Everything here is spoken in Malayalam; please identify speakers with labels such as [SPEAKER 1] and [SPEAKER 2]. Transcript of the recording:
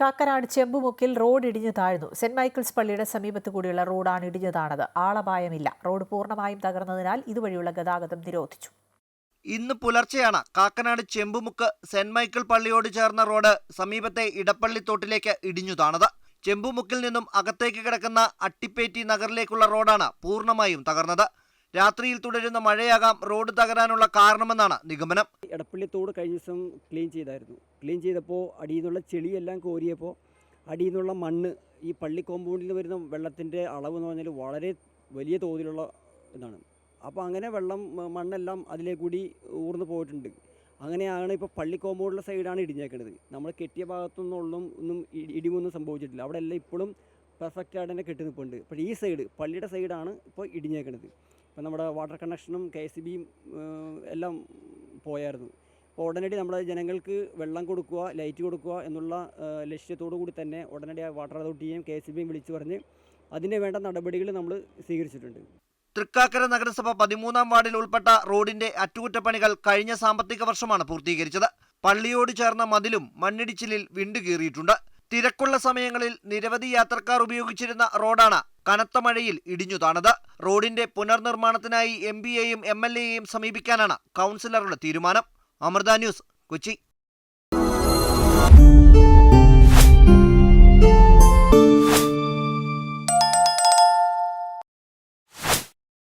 [SPEAKER 1] കാക്കനാട് ചെമ്പുമുക്കിൽ റോഡ് ഇടിഞ്ഞു താഴ്ന്നു. സെന്റ് മൈക്കിൾസ് പള്ളിയുടെ സമീപത്ത് കൂടിയുള്ള റോഡാണ് ഇടിഞ്ഞു താണത് ആളപായമില്ല. റോഡ് പൂർണമായും തകർന്നതിനാൽ ഇതുവഴിയുള്ള ഗതാഗതം നിരോധിച്ചു.
[SPEAKER 2] ഇന്ന് പുലർച്ചെയാണ് കാക്കനാട് ചെമ്പുമുക്ക് സെന്റ് മൈക്കിൾ പള്ളിയോട് ചേർന്ന റോഡ് സമീപത്തെ ഇടപ്പള്ളിത്തോട്ടിലേക്ക് ഇടിഞ്ഞു താണത് ചെമ്പുമുക്കിൽ നിന്നും അകത്തേക്ക് കിടക്കുന്ന അട്ടിപ്പേറ്റി നഗറിലേക്കുള്ള റോഡാണ് പൂർണമായും തകർന്നത്. രാത്രിയിൽ തുടരുന്ന മഴയാകാം റോഡ് തകരാനുള്ള കാരണമെന്നാണ് നിഗമനം.
[SPEAKER 3] എടപ്പള്ളി തോട് കഴിഞ്ഞ ദിവസം ക്ലീൻ ചെയ്തായിരുന്നു. ക്ലീൻ ചെയ്തപ്പോൾ അടിയിൽ നിന്നുള്ള ചെളിയെല്ലാം കോരിയപ്പോൾ അടിയിൽ നിന്നുള്ള മണ്ണ് ഈ പള്ളി കോമ്പൗണ്ടിൽ വരുന്ന വെള്ളത്തിന്റെ അളവ് എന്ന് പറഞ്ഞാൽ വളരെ വലിയ തോതിലുള്ള ഇതാണ്. അപ്പോൾ അങ്ങനെ വെള്ളം മണ്ണെല്ലാം അതിലേ കൂടി ഊർന്നു പോയിട്ടുണ്ട്. അങ്ങനെയാണ് ഇപ്പോൾ പള്ളി കോമ്പൗണ്ടിലെ സൈഡാണ് ഇടിഞ്ഞേക്കുന്നത് നമ്മൾ കെട്ടിയ ഭാഗത്തുനിന്നുള്ള ഒന്നും ഇടിവൊന്നും സംഭവിച്ചിട്ടില്ല. അവിടെ എല്ലാം ഇപ്പോഴും പെർഫെക്റ്റ് ആയിട്ട് തന്നെ കെട്ടി നിൽപ്പുണ്ട് പക്ഷേ ഈ സൈഡ് പള്ളിയുടെ സൈഡാണ് ഇപ്പോൾ ഇടിഞ്ഞേക്കുന്നത് ഇപ്പോൾ നമ്മുടെ വാട്ടർ കണക്ഷനും കെ എസ് ബിയും എല്ലാം പോയായിരുന്നു. അപ്പോൾ ഉടനടി നമ്മുടെ ജനങ്ങൾക്ക് വെള്ളം കൊടുക്കുക ലൈറ്റ് കൊടുക്കുക എന്നുള്ള ലക്ഷ്യത്തോടു കൂടി തന്നെ ഉടനടി ആ വാട്ടർ അതോറിറ്റിയെയും കെ എസ് ബിയും വിളിച്ചു പറഞ്ഞ് അതിന് വേണ്ട നടപടികൾ നമ്മൾ സ്വീകരിച്ചിട്ടുണ്ട്.
[SPEAKER 2] തൃക്കാക്കര നഗരസഭ പതിമൂന്നാം വാർഡിൽ ഉൾപ്പെട്ട റോഡിന്റെ അറ്റകുറ്റപ്പണികൾ കഴിഞ്ഞ സാമ്പത്തിക വർഷമാണ് പൂർത്തീകരിച്ചത്. പള്ളിയോട് ചേർന്ന മതിലും മണ്ണിടിച്ചിലിൽ വിണ്ടുകീറിയിട്ടുണ്ട്. തിരക്കുള്ള സമയങ്ങളിൽ നിരവധി യാത്രക്കാർ ഉപയോഗിച്ചിരുന്ന റോഡാണ് കനത്ത മഴയിൽ ഇടിഞ്ഞു താണത്. റോഡിന്റെ പുനർനിർമ്മാണത്തിനായി എം പിയെയും എം എൽ എയെയും സമീപിക്കാനാണ് കൗൺസിലറുടെ തീരുമാനം. അമൃത ന്യൂസ് കൊച്ചി.